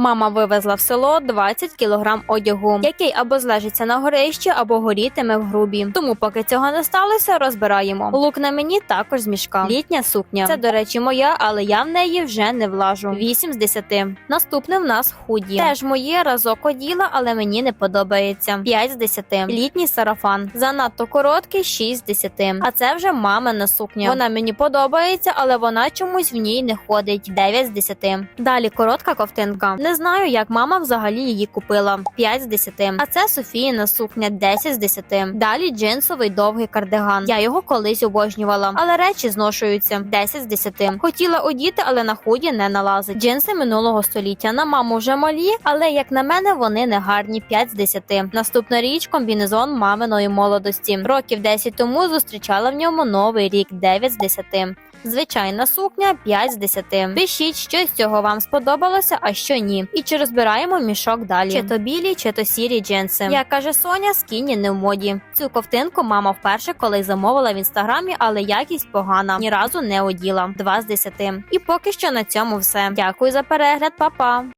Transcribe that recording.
Мама вивезла в село 20 кілограм одягу, який або злежиться на горищі, або горітиме в грубі. Тому, поки цього не сталося, розбираємо. Лук на мені також з мішка. Літня сукня. Це, до речі, моя, але я в неї вже не влажу. 8 з 10. Наступне в нас худі. Теж моє разок оділа, але мені не подобається. 5 з 10. Літній сарафан. Занадто короткий 6 з 10. А це вже мамина сукня. Вона мені подобається, але вона чомусь в ній не ходить. 9 з 10. Далі коротка ковтинка. Не знаю, як мама взагалі її купила. 5 з 10. А це Софіїна сукня 10 з 10. Далі джинсовий довгий кардиган. Я його колись обожнювала, але речі зношуються 10 з 10. Хотіла одіти, але на худі не налазить. Джинси минулого століття на маму вже малі, але як на мене, вони не гарні 5 з 10. Наступна річ комбінезон маминої молодості. Років 10 тому зустрічала в ньому новий рік 9 з 10. Звичайна сукня 5 з 10. Пишіть, що з цього вам сподобалося, а що ні. І чи розбираємо мішок далі? Чи то білі, чи то сірі джинси. Як каже Соня, скіні не в моді. Цю ковтинку мама вперше коли замовила в інстаграмі, але якість погана. Ні разу не оділа. 2 з 10. І поки що на цьому все. Дякую за перегляд, па-па!